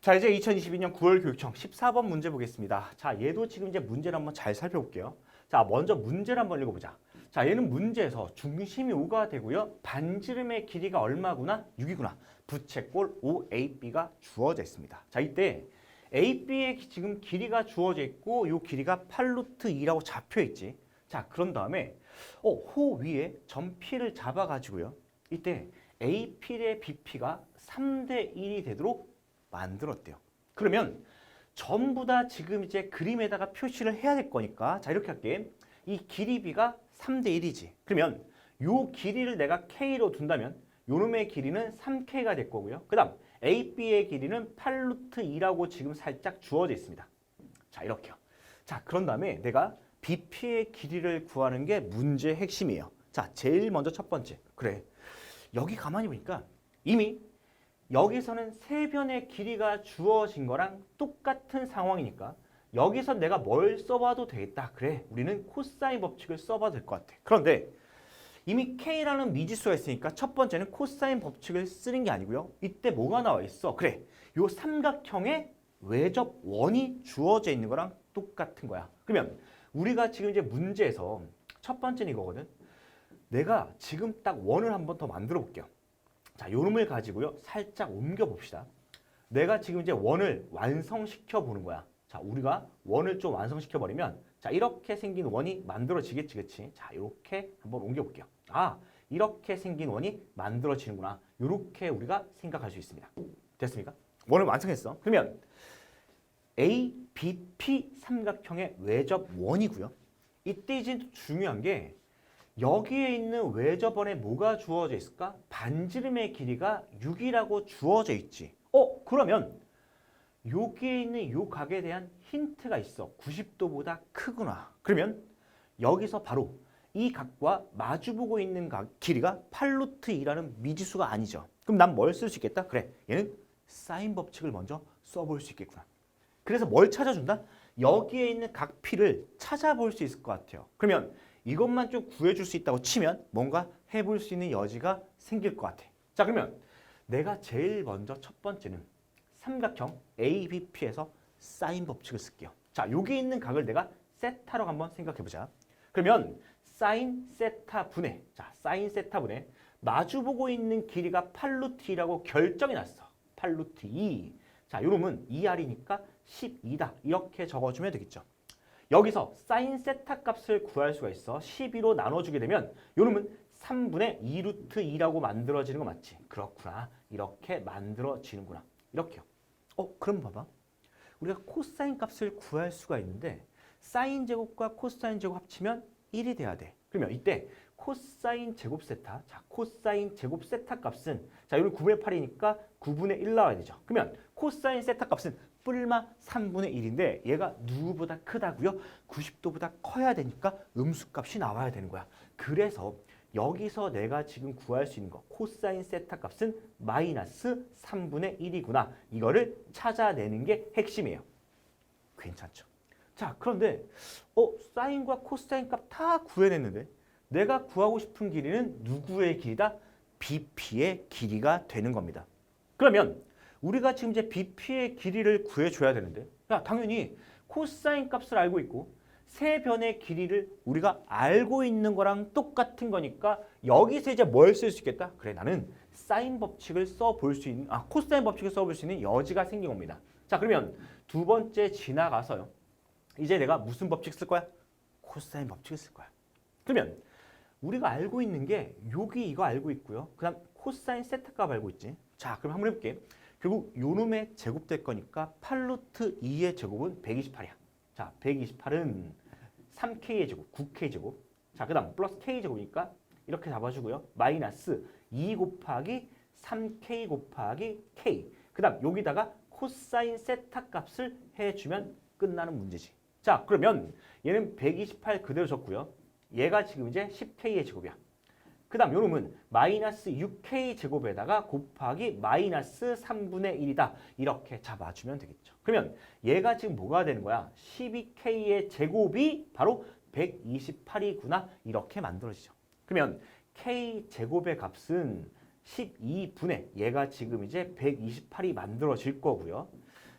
자 이제 2022년 9월 교육청 14번 문제 보겠습니다. 자 얘도 지금 이제 문제를 한번 잘 살펴볼게요. 자 먼저 문제를 한번 읽어보자. 자 얘는 문제에서 중심이 5가 되고요. 반지름의 길이가 얼마구나? 6이구나. 부채꼴 OAB가 주어져 있습니다. 자 이때 AB의 지금 길이가 주어져 있고 이 길이가 8루트 2라고 잡혀 있지. 자 그런 다음에 어, 호 위에 점 P를 잡아가지고요. 이때 AP의 BP가 3대 1이 되도록 만들었대요. 그러면 전부 다 지금 이제 그림에다가 표시를 해야 될 거니까 자 이렇게 할게. 이 길이 B가 3대 1이지. 그러면 요 길이를 내가 K로 둔다면 요놈의 길이는 3K가 될 거고요. 그 다음 AB의 길이는 8루트 2라고 지금 살짝 주어져 있습니다. 자 이렇게요. 자 그런 다음에 내가 BP의 길이를 구하는 게 문제의 핵심이에요. 자 제일 먼저 첫 번째. 그래. 여기 가만히 보니까 이미 여기서는 세 변의 길이가 주어진 거랑 똑같은 상황이니까 여기서 내가 뭘 써봐도 되겠다. 그래, 우리는 코사인 법칙을 써봐도 될 것 같아. 그런데 이미 K라는 미지수가 있으니까 첫 번째는 코사인 법칙을 쓰는 게 아니고요. 이때 뭐가 나와 있어? 그래, 요 삼각형의 외접 원이 주어져 있는 거랑 똑같은 거야. 그러면 우리가 지금 이제 문제에서 첫 번째는 이거거든. 내가 지금 딱 원을 한 번 더 만들어 볼게요. 자, 요 놈을 가지고요. 살짝 옮겨 봅시다. 내가 지금 이제 원을 완성시켜 보는 거야. 자, 우리가 원을 좀 완성시켜 버리면 자, 이렇게 생긴 원이 만들어지겠지, 그치? 자, 이렇게 한번 옮겨 볼게요. 아, 이렇게 생긴 원이 만들어지는구나. 이렇게 우리가 생각할 수 있습니다. 됐습니까? 원을 완성했어. 그러면 ABP 삼각형의 외접 원이고요. 이때 이제 중요한 게 여기에 있는 외접원에 뭐가 주어져 있을까? 반지름의 길이가 6이라고 주어져 있지. 어, 그러면 여기에 있는 요 각에 대한 힌트가 있어. 90도보다 크구나. 그러면 여기서 바로 이 각과 마주보고 있는 각, 길이가 8루트 2라는 미지수가 아니죠. 그럼 난 뭘 쓸 수 있겠다? 그래, 얘는 사인 법칙을 먼저 써볼 수 있겠구나. 그래서 뭘 찾아준다? 여기에 있는 각 P를 찾아볼 수 있을 것 같아요. 그러면 이것만 좀 구해줄 수 있다고 치면 뭔가 해볼 수 있는 여지가 생길 것 같아. 자 그러면 내가 제일 먼저 첫 번째는 삼각형 ABP에서 사인 법칙을 쓸게요. 자 여기 있는 각을 내가 세타로 한번 생각해보자. 그러면 사인 세타 분의 자 사인 세타 분의 마주보고 있는 길이가 8루트 2라고 결정이 났어. 8루트 2. 자 요놈은 2R이니까 12다. 이렇게 적어주면 되겠죠. 여기서 사인 세타 값을 구할 수가 있어. 12로 나눠주게 되면 요 놈은 3분의 2루트 2라고 만들어지는 거 맞지? 그렇구나. 이렇게 만들어지는구나. 이렇게요. 어, 그럼 봐봐. 우리가 코사인 값을 구할 수가 있는데 사인 제곱과 코사인 제곱 합치면 1이 돼야 돼. 그러면 이때 코사인 제곱 세타, 자 코사인 제곱 세타 값은 자 여기 9분의 8이니까 9분의 1 나와야 되죠. 그러면 코사인 세타 값은 뿔마 3분의 1인데 얘가 누구보다 크다고요? 90도보다 커야 되니까 음수값이 나와야 되는 거야. 그래서 여기서 내가 지금 구할 수 있는 거 코사인 세타 값은 마이너스 3분의 1이구나. 이거를 찾아내는 게 핵심이에요. 괜찮죠? 자 그런데 어 사인과 코사인 값 다 구해냈는데 내가 구하고 싶은 길이는 누구의 길이다? BP의 길이가 되는 겁니다. 그러면 우리가 지금 이제 BP의 길이를 구해줘야 되는데 야 당연히 코사인 값을 알고 있고 세 변의 길이를 우리가 알고 있는 거랑 똑같은 거니까 여기서 이제 뭘 쓸 수 있겠다? 그래 나는 사인 법칙을 써볼 수 있는 아 코사인 법칙을 써볼 수 있는 여지가 생긴 겁니다. 자 그러면 두 번째 지나가서요. 이제 내가 무슨 법칙 쓸 거야? 코사인 법칙을 쓸 거야. 그러면 우리가 알고 있는 게 여기 이거 알고 있고요. 그 다음 코사인 세타 값 알고 있지. 자 그럼 한번 해볼게. 결국 요놈의 제곱될 거니까 8루트 2의 제곱은 128이야. 자, 128은 3K의 제곱, 9K 제곱. 자, 그 다음 플러스 K 제곱이니까 이렇게 잡아주고요. 마이너스 2 곱하기 3K 곱하기 K. 그 다음 여기다가 코사인 세타 값을 해주면 끝나는 문제지. 자, 그러면 얘는 128 그대로 적고요. 얘가 지금 이제 10K의 제곱이야. 그 다음 요놈은 마이너스 6K 제곱에다가 곱하기 마이너스 3분의 1이다. 이렇게 잡아주면 되겠죠. 그러면 얘가 지금 뭐가 되는 거야? 12K의 제곱이 바로 128이구나. 이렇게 만들어지죠. 그러면 K 제곱의 값은 12분의 얘가 지금 이제 128이 만들어질 거고요.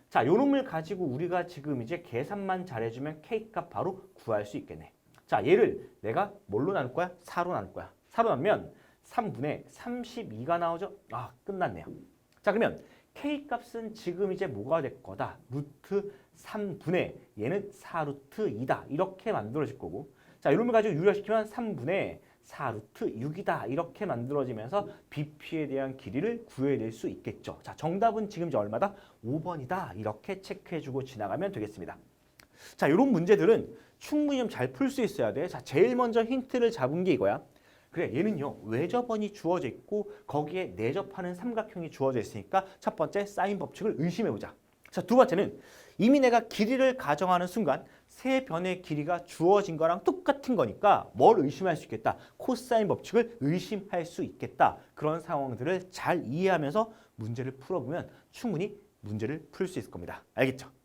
자, 요 놈을 가지고 우리가 지금 이제 계산만 잘해주면 K값 바로 구할 수 있겠네. 자, 얘를 내가 뭘로 나눌 거야? 4로 나눌 거야. 4로 나누면 3분의 32가 나오죠? 아, 끝났네요. 자, 그러면 K값은 지금 이제 뭐가 될 거다? 루트 3분의 얘는 4루트 2다. 이렇게 만들어질 거고 자, 이놈을 가지고 유리화시키면 3분의 4루트 6이다. 이렇게 만들어지면서 BP에 대한 길이를 구해낼 수 있겠죠. 자, 정답은 지금 이제 얼마다? 5번이다. 이렇게 체크해주고 지나가면 되겠습니다. 자, 이런 문제들은 충분히 좀 잘 풀 수 있어야 돼. 자, 제일 먼저 힌트를 잡은 게 이거야. 그래, 얘는요, 외접원이 주어져 있고 거기에 내접하는 삼각형이 주어져 있으니까 첫 번째 사인 법칙을 의심해보자. 자, 두 번째는 이미 내가 길이를 가정하는 순간 세 변의 길이가 주어진 거랑 똑같은 거니까 뭘 의심할 수 있겠다. 코사인 법칙을 의심할 수 있겠다. 그런 상황들을 잘 이해하면서 문제를 풀어보면 충분히 문제를 풀 수 있을 겁니다. 알겠죠?